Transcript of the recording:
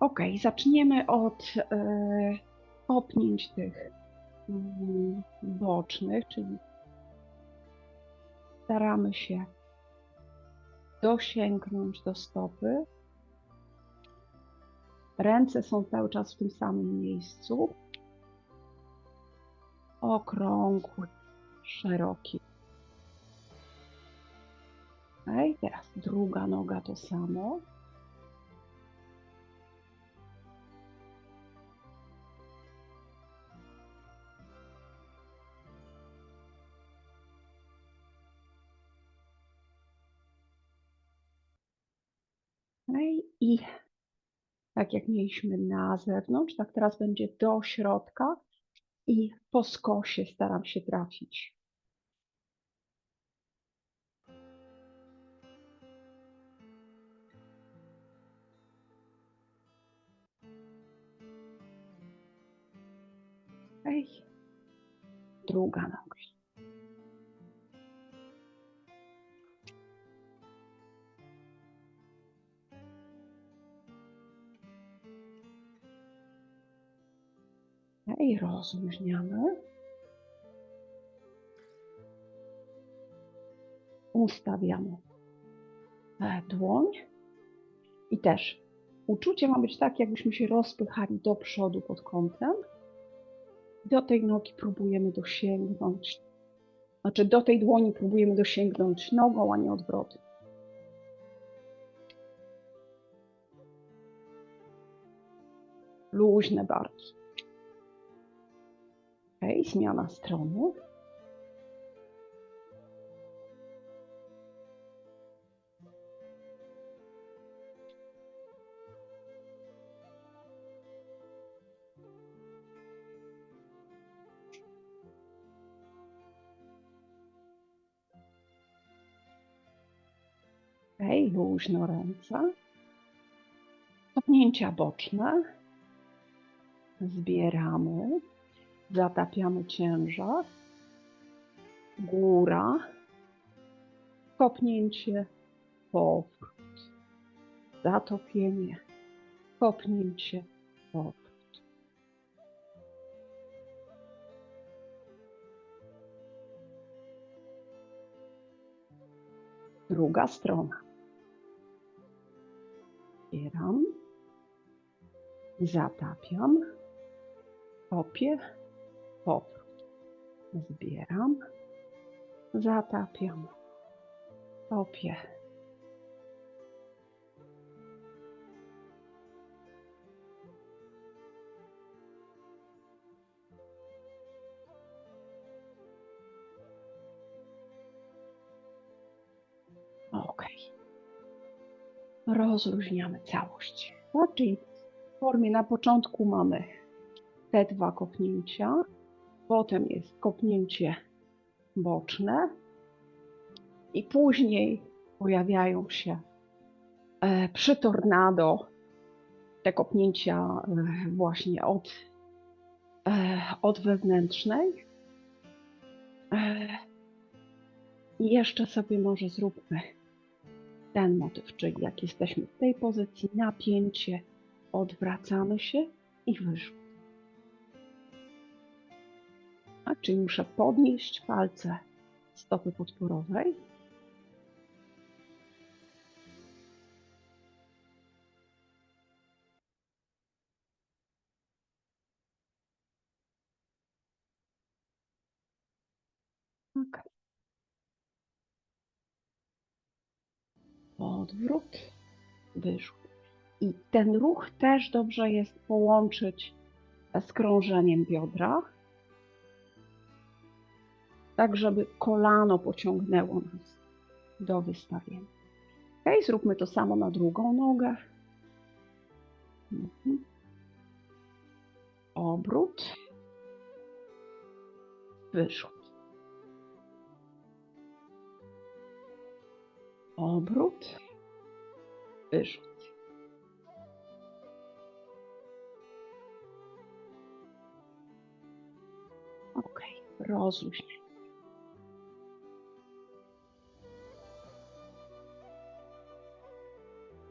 Ok, zaczniemy od e, opnięć tych mm, bocznych, czyli staramy się dosięgnąć do stopy. Ręce są cały czas w tym samym miejscu. Okrągły, szeroki. Okay, teraz druga noga to samo. I tak jak mieliśmy na zewnątrz, tak teraz będzie do środka i po skosie staram się trafić. Ej, druga noga. I rozluźniamy. Ustawiamy e, dłoń. I też uczucie ma być tak, jakbyśmy się rozpychali do przodu pod kątem. Do tej nogi próbujemy dosięgnąć, znaczy do tej dłoni próbujemy dosięgnąć nogą, a nie odwrotnie. Luźne bardzo. Ok, zmiana strony. Ok, luźno ręce. Kopnięcia boczne. Zbieramy. Zatapiamy ciężar. Góra. Kopnięcie. Powrót. Zatopienie. Kopnięcie. Powrót. Druga strona. Zbieram. Zatapiam. Kopię powrót. Zbieram, zatapiam, topię. Ok. Rozluźniamy całość. Czyli w formie na początku mamy te dwa kopnięcia, potem jest kopnięcie boczne i później pojawiają się e, przy tornado te kopnięcia e, właśnie od, e, od wewnętrznej. I jeszcze sobie może zróbmy ten motyw, czyli jak jesteśmy w tej pozycji, napięcie, odwracamy się i wyrzut. Tak? Czyli muszę podnieść palce stopy podporowej. Okay. Odwrót, wyrzut. I ten ruch też dobrze jest połączyć z krążeniem biodra tak żeby kolano pociągnęło nas do wystawienia. Ok, zróbmy to samo na drugą nogę. Mhm. Obrót. Wyrzut. Obrót. Wyrzut. Ok, rozluźnienie.